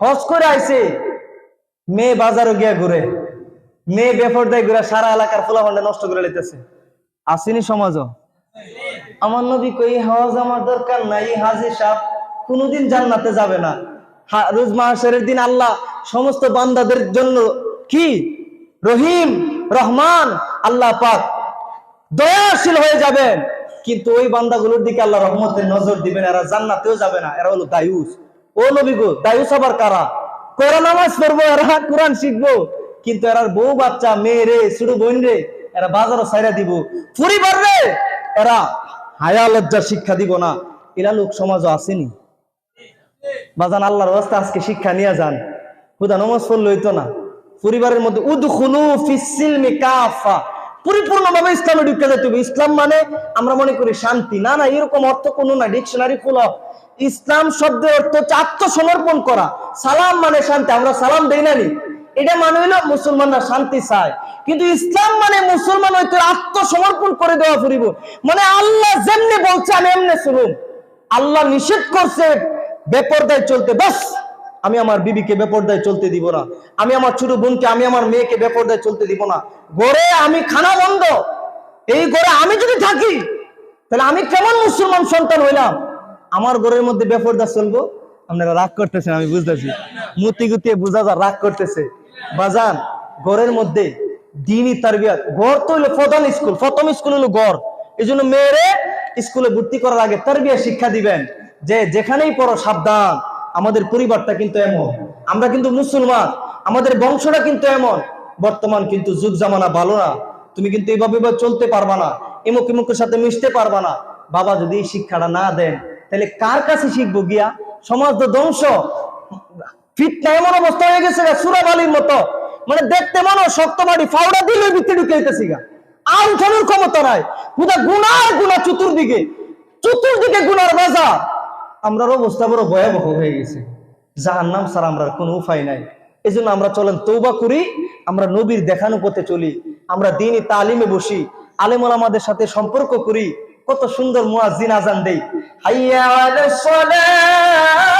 হজ করে আইছে, মেয়ে বাজারও গিয়া ঘুরে। মেয়ে বেপরদায় ঘুরে সারা এলাকার ফোলাফান্ডা নষ্ট করে লেতেছে আসেনি সমাজও? আমার নবী কই, হজ আমার দরকার নাই, হাজি সাহ কোনোদিন জান্নাতে যাবে না। রোজ মাহাসের দিন আল্লাহ সমস্ত বান্দাদের জন্য কি? রহিম, রহমান, আল্লাহ পাক দয়াশীল হয়ে যাবেন। কিন্তু ওই বান্দাগুলোর দিকে আল্লাহ রহমতের নজর দিবেন, এরা জান্নাতেও যাবে না, এরা হলো দায়ুস। ও নবী গো দায়ুস আবার কারা? কোরআন নামাজ পড়ব, এরা কোরআন শিখব। কিন্তু এরার বউ বাচ্চা, মেয়ে রে, ছোট বোন রে, এরা বাজারও সাইরা দিব। পরিবার রে এরা হায়া লজ্জা শিক্ষা দিব না। এরা লোক সমাজও আসেনি। বাজান, আল্লাহর রাস্তা আজকে শিক্ষা নিয়ে যান। হুদা নমাজ পড়লে হইতো না। পরিবারের মধ্যে উদখুলু ফিসিলমি কাফা। পরিপূর্ণভাবে ইসলামে ঢুকে যেতে হবে। ইসলাম মানে আমরা মনে করি শান্তি। না না, এরকম অর্থ কোনো না। ডিকশনারি খুলো। ইসলাম শব্দের অর্থ হচ্ছে আত্মসমর্পণ করা। সালাম মানে শান্তি, আমরা সালাম দেই না নি? এটা মানে হইল মুসলমানরা শান্তি চায়। কিন্তু ইসলাম মানে মুসলমান হইতে আত্মসমর্পণ করে দেওয়া ফুরিব। মানে আল্লাহ যেমনি বলছে, আমি এমনি শুনুন। আল্লাহ নিষেধ করছে, বেপরদায় চলতে। বাস, আমি আমার বিবিকে বেপরদায় চলতে দিব না। আমি আমার ছোট বোনকে, আমি আমার মেয়েকে বেপরদায় চলতে দিব না। গড়ে আমি খানা বন্ধ। এই গড়ে আমি যদি থাকি, তাহলে আমি কেমন মুসলমান সন্তান হইলাম? আমার ঘরের মধ্যে বেপরদা চলবো? আপনারা রাগ করতেছেন, আমি বুঝতেছি। মুতি গুতিয়ে বুঝা যা রাগ করতেছে। বাজান, ঘরের মধ্যে দিনই তার তারবিয়াত। ঘর তো হইল প্রধান স্কুল, প্রথম স্কুল হলো ঘর। এই জন্য মেয়েরে স্কুলে ভর্তি করার আগে তার তারবিয়া শিক্ষা দিবেন। যে যেখানেই পড়ো সাবধান, আমাদের পরিবারটা কিন্তু এমন। আমরা কিন্তু মুসলমান, আমাদের বংশটা কিন্তু এমন। বর্তমান কিন্তু যুগ জামানা ভালো না। তুমি কিন্তু এইভাবে চলতে পারবা না। এমুক এমুকের সাথে মিশতে পারবা না। বাবা যদি শিক্ষাটা না দেন তাহলে কার কাছে শিখব গিয়া? সমাজ তো ধ্বংস। ফিটনা এমন অবস্থা হয়ে গেছে মতো। মানে দেখতে মনে শক্ত মাটি, ফাউডা দিলে ঢুকে গা। আর উঠানোর ক্ষমতা নাই। চতুর্দিকে। চতুর্দিকে অবস্থা বড় ভয়াবহ হয়ে গেছে। যাহার নাম স্যার আমরা কোনো উপায় নাই। এই আমরা চলেন তৌবা করি, আমরা নবীর দেখানো পথে চলি, আমরা দিনই তালিমে বসি, আলেমুল আমাদের সাথে সম্পর্ক করি, কত সুন্দর মুয়াজ্জিন আজান দেই। حي على الصلاة.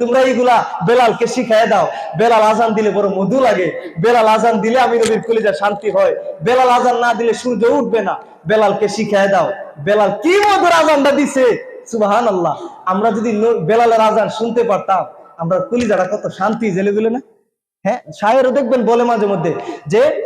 তোমরা এইগুলা বেলালকে শিখাই দাও। বেলাল আজান দিলে বড় মধু লাগে। বেলাল আজান দিলে আমি নবীর কলিজা শান্তি হয়। বেলাল আজান না দিলে সূর্য উঠবে না। বেলালকে শিখাই দাও। বেলাল কি মধুর আজানটা দিছে? সুবাহান আল্লাহ আমরা যদি বেলালের আজান শুনতে পারতাম, আমরা কলিজাটা কত শান্তি জেলেগুলো না? হ্যাঁ শায়েরও দেখবেন বলে মাঝে মধ্যে যে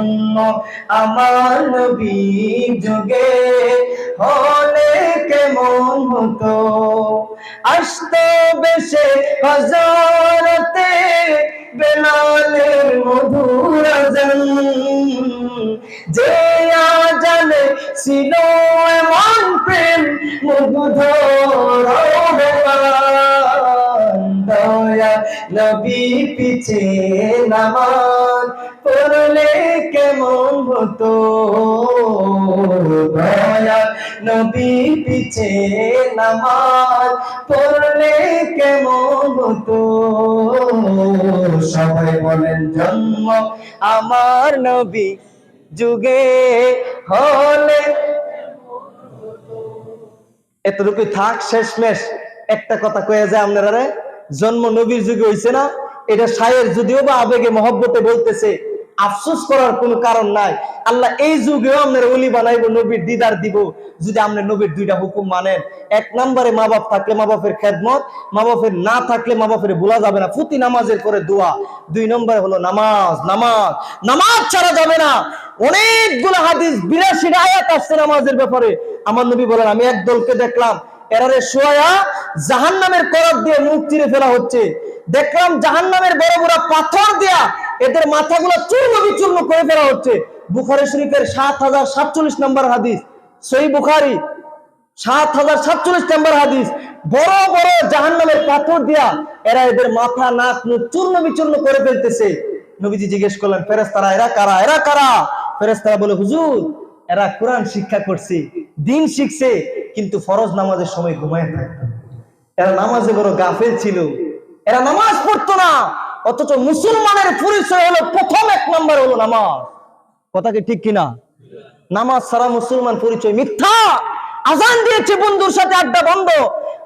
জন্ম আমার নবী যুগে হলে কেমন হতো? আসত বেশে হজরতে বেলালের মধুর যে আজানে ছিল এমন প্রেম রহমান দয়া নবী পিছে নামান পড়লে কেমন হতো? দয়া পিছে পড়লে কেমন হতো? সবাই বলেন, জন্ম আমার নবী যুগে হলে এতটুকু থাক, শেষমেশ। একটা কথা কয়ে যায় আপনারা জন্ম নবীর যুগে হইছে না এটা শায়ের যদিও বা আবেগে, মহব্বতে বলতেছে, আফসোস করার কোনো কারণ নাই। আল্লাহ এই যুগেও আপনার অলি বানাইবো, নবীর দিদার দিব, যদি আপনি নবীর দুইটা হুকুম মানেন। এক নম্বরে মা বাপ থাকলে মা বাপের খেদমত মা বাপের না থাকলে মা বাপের ভোলা যাবে না। প্রতি নামাজের করে দোয়া। দুই নম্বরে হলো নামাজ নামাজ। নামাজ ছাড়া যাবে না। অনেকগুলো হাদিস, বিরাশিটা আয়াত আসছে নামাজের ব্যাপারে। আমার নবী বলেন, আমি এক দলকে দেখলাম, এরারে শোয়া জাহান নামের করত দিয়ে মুখ চিরে ফেলা হচ্ছে। দেখলাম জাহান নামের বড় বড় পাথর দেয়া এদের মাথাগুলো চূর্ণ বিচূর্ণ করে ফেলা হচ্ছে। বুখারি শরীফের সাত হাজার সাতচল্লিশ নম্বর হাদিস সেই বুখারি সাত হাজার সাতচল্লিশ নম্বর হাদিস। বড় বড় জাহান নামের পাথর দিয়া এরা এদের মাথা, নাক, মুখ চূর্ণ বিচূর্ণ করে ফেলতেছে। নবীজি জিজ্ঞেস করলেন ফেরেস্তারা এরা কারা? এরা কারা? ফেরেস্তারা বলে, হুজুর, এরা কোরআন শিক্ষা করছে, দিন শিখছে, কিন্তু ফরজ নামাজের সময় ঘুমায় থাকতো এরা নামাজে বড় গাফেল ছিল। এরা নামাজ পড়তো না, অথচ মুসলমানের পরিচয় হলো প্রথম এক নম্বর হলো নামাজ। কথা কি ঠিক কিনা? নামাজ ছাড়া মুসলমান পরিচয় মিথ্যা। আজান দিয়েছে বন্ধুর সাথে আড্ডা বন্ধ।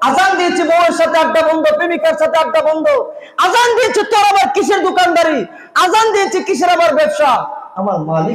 আজান দিয়েছে বউয়ের সাথে আড্ডা বন্ধ, প্রেমিকার সাথে আড্ডা বন্ধ। আজান দিয়েছে তোর আবার কিসের দোকানদারি? আজান দিয়েছে কিসের আবার ব্যবসা? আমার মালিক